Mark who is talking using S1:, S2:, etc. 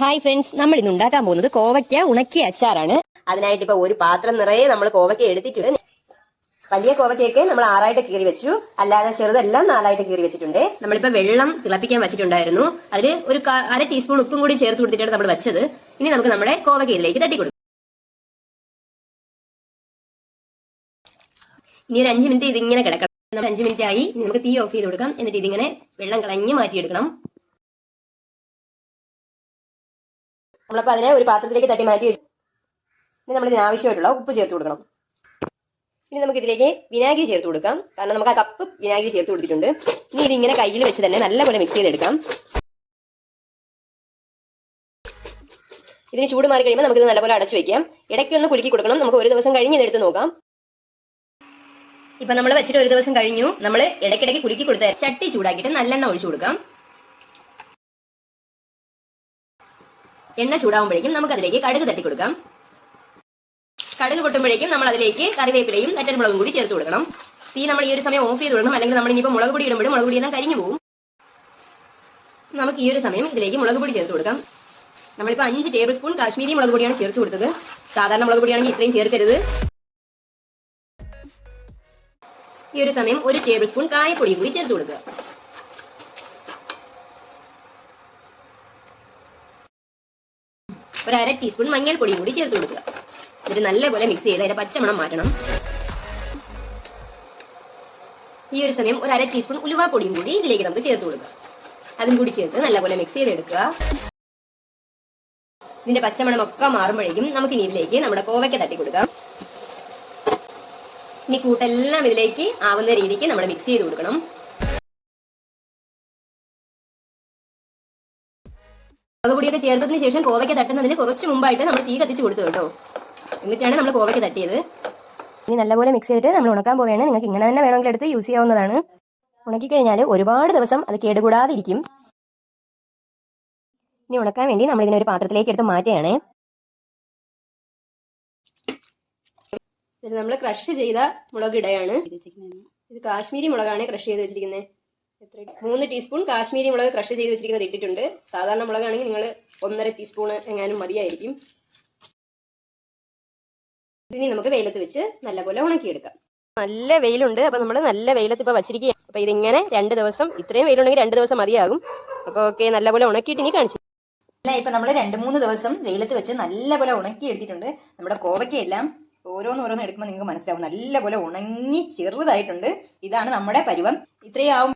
S1: Hi friends നമ്മൾ ഇന്ന് ഉണ്ടാക്കാൻ പോകുന്നത് കോവയ്ക്ക ഉണക്കിയ അച്ചാറാണ്. അതിനായിട്ട് ഇപ്പൊ ഒരു പാത്രം നിറയെ നമ്മൾ കോവയ്ക്ക എടുത്തിട്ടുണ്ട്. വലിയ കോവയ്ക്കൊക്കെ നമ്മൾ ആറായിട്ട് കീറി വെച്ചു. അല്ലാതെ ചെറുതെല്ലാം നാലായിട്ട് കീറി വെച്ചിട്ടുണ്ട്. നമ്മളിപ്പോ വെള്ളം തിളപ്പിക്കാൻ വെച്ചിട്ടുണ്ടായിരുന്നു. അതിൽ ഒരു അര ടീസ്പൂൺ ഉപ്പും കൂടി ചേർത്ത് കൊടുത്തിട്ടാണ് നമ്മൾ വെച്ചത്. ഇനി നമുക്ക് നമ്മുടെ കോവയ്ക്ക ഇതിലേക്ക് ഇനി ഒരു അഞ്ച് മിനിറ്റ് ഇതിങ്ങനെ കിടക്കണം. അഞ്ച് മിനിറ്റ് ആയി. നമുക്ക് തീ ഓഫ് ചെയ്ത് കൊടുക്കാം. എന്നിട്ട് ഇതിങ്ങനെ വെള്ളം കളഞ്ഞ് മാറ്റിയെടുക്കണം. നമ്മളപ്പോൾ അതിനെ ഒരു പാത്രത്തിലേക്ക് തട്ടി മാറ്റി വെച്ചു. ഇനി നമ്മൾ ഇതിന് ആവശ്യമായിട്ടുള്ള ഉപ്പ് ചേർത്ത് കൊടുക്കണം. ഇനി നമുക്ക് ഇതിലേക്ക് വിനാഗിരി ചേർത്ത് കൊടുക്കാം. കാരണം നമുക്ക് ആ കപ്പ് വിനാഗിരി ചേർത്ത് കൊടുത്തിട്ടുണ്ട്. ഇനി ഇതിങ്ങനെ കയ്യിൽ വെച്ച് തന്നെ നല്ലപോലെ മിക്സ് ചെയ്തെടുക്കാം. ഇതിന് ചൂട് മാറി കഴിയുമ്പോൾ നമുക്കിത് നല്ലപോലെ അടച്ചു വെക്കാം. ഇടയ്ക്കൊന്ന് കുലുക്കി കൊടുക്കണം. നമുക്ക് ഒരു ദിവസം കഴിഞ്ഞ് ഇതെടുത്ത് നോക്കാം. ഇപ്പൊ നമ്മൾ വെച്ചിട്ട് ഒരു ദിവസം കഴിഞ്ഞു. നമ്മൾ ഇടയ്ക്കിടയ്ക്ക് കുലുക്കി കൊടുത്ത ചട്ടി ചൂടാക്കിയിട്ട് നല്ലെണ്ണ ഒഴിച്ചു കൊടുക്കാം. എണ്ണ ചൂടാവുമ്പോഴേക്കും നമുക്ക് അതിലേക്ക് കടുക് തട്ടി കൊടുക്കാം കടുക് പൊട്ടുമ്പോഴേക്കും നമ്മൾ അതിലേക്ക് കറിവേപ്പിലയും മുളകും കൂടി ചേർത്ത് കൊടുക്കണം. തീ നമ്മൾ ഈ ഒരു സമയം ഓഫ് ചെയ്ത് കൊടുക്കണം അല്ലെങ്കിൽ നമ്മൾ ഇനിയിപ്പോൾ മുളക് പൊടി ഇടുമ്പോൾ മുളക് പൊടി എല്ലാം കരിഞ്ഞു പോകും നമുക്ക് ഈ ഒരു സമയം ഇതിലേക്ക് മുളക് പൊടി ചേർത്ത് കൊടുക്കാം. നമ്മളിപ്പോൾ അഞ്ച് ടേബിൾ സ്പൂൺ കാശ്മീരി മുളക് പൊടിയാണ് ചേർത്ത് കൊടുത്തത്. സാധാരണ മുളക് പൊടിയാണെങ്കിൽ ഇത്രയും ചേർക്കരുത്. ഈ ഒരു സമയം ഒരു ടേബിൾ സ്പൂൺ കായപ്പൊടിയും കൂടി ചേർത്ത് കൊടുക്കുക. ഒരു അര ടീസ്പൂൺ മഞ്ഞൾപ്പൊടി കൂടി ചേർത്ത് കൊടുക്കുക. എന്നിട്ട് നല്ലപോലെ മിക്സ് ചെയ്ത് അതിന്റെ പച്ചമണം മാറ്റണം. ഈ ഒരു സമയം ഒരു അര ടീസ്പൂൺ ഉലുവാപ്പൊടിയും കൂടി ഇതിലേക്ക് നമുക്ക് ചേർത്ത് കൊടുക്കുക അതും കൂടി ചേർത്ത് നല്ലപോലെ മിക്സ് ചെയ്തെടുക്കുക. ഇതിന്റെ പച്ചമണം ഒക്കെ മാറുമ്പോഴേക്കും നമുക്ക് ഇനി ഇതിലേക്ക് നമ്മുടെ കോവയ്ക്ക തട്ടി കൊടുക്കാം. ഇനി കൂട്ടെല്ലാം ഇതിലേക്ക് ആവുന്ന രീതിക്ക് നമ്മൾ മിക്സ് ചെയ്ത് കൊടുക്കണം. മുളക് പൊടിയൊക്കെ ചേർത്തതിന് ശേഷം കോവയ്ക്ക് തട്ടുന്നതിന് കുറച്ച് മുമ്പായിട്ട് നമ്മൾ തീ കത്തിച്ച് കൊടുത്തു കേട്ടോ. എന്നിട്ടാണ് നമ്മൾ കോവയ്ക്ക് തട്ടിയത്. ഇനി നല്ലപോലെ മിക്സ് ചെയ്തിട്ട് നമ്മൾ ഉണക്കാൻ പോവുകയാണ്. നിങ്ങൾക്ക് ഇങ്ങനെ തന്നെ വേണമെങ്കിൽ എടുത്ത് യൂസ് ചെയ്യാവുന്നതാണ്. ഉണക്കി കഴിഞ്ഞാൽ ഒരുപാട് ദിവസം അത് കേടുകൂടാതെ ഇരിക്കും ഇനി ഉണക്കാൻ വേണ്ടി നമ്മൾ ഇതിനെ ഒരു പാത്രത്തിലേക്ക് എടുത്ത് മാറ്റുകയാണ്. നമ്മൾ ക്രഷ് ചെയ്ത മുളക് ഇടയാണ്. ഇത് കാശ്മീരി മുളകാണ് ക്രഷ് ചെയ്ത് വെച്ചിരിക്കുന്നത്. മൂന്ന് ടീസ്പൂൺ കാശ്മീരി മുളക് ക്രഷ് ചെയ്ത് വെച്ചിരിക്കുന്നത് ഇട്ടിട്ടുണ്ട്. സാധാരണ മുളകാണെങ്കിൽ നിങ്ങൾ ഒന്നര ടീസ്പൂൺ എങ്ങാനും മതിയായിരിക്കും. ഇനി നമുക്ക് വെയിലത്ത് വെച്ച് നല്ലപോലെ ഉണക്കിയെടുക്കാം. നല്ല വെയിലുണ്ട്. അപ്പൊ നമ്മൾ നല്ല വെയിലത്ത് ഇപ്പൊ വച്ചിരിക്കുക അപ്പൊ ഇതിങ്ങനെ രണ്ട് ദിവസം ഇത്രയും വെയിലുണ്ടെങ്കിൽ രണ്ട് ദിവസം മതിയാകും. അപ്പൊ ഓക്കെ നല്ലപോലെ ഉണക്കിയിട്ട് ഇനി കാണിച്ചു അല്ല ഇപ്പൊ നമ്മൾ രണ്ട് മൂന്ന് ദിവസം വെയിലത്ത് വെച്ച് നല്ലപോലെ ഉണക്കി എടുത്തിട്ടുണ്ട് നമ്മുടെ കോവയ്ക്കെല്ലാം ഓരോന്ന് ഓരോന്ന് എടുക്കുമ്പോൾ നിങ്ങൾക്ക് മനസ്സിലാവും. നല്ലപോലെ ഉണങ്ങി ചെറുതായിട്ടുണ്ട്. ഇതാണ് നമ്മുടെ പരുവം. ഇത്രയാവും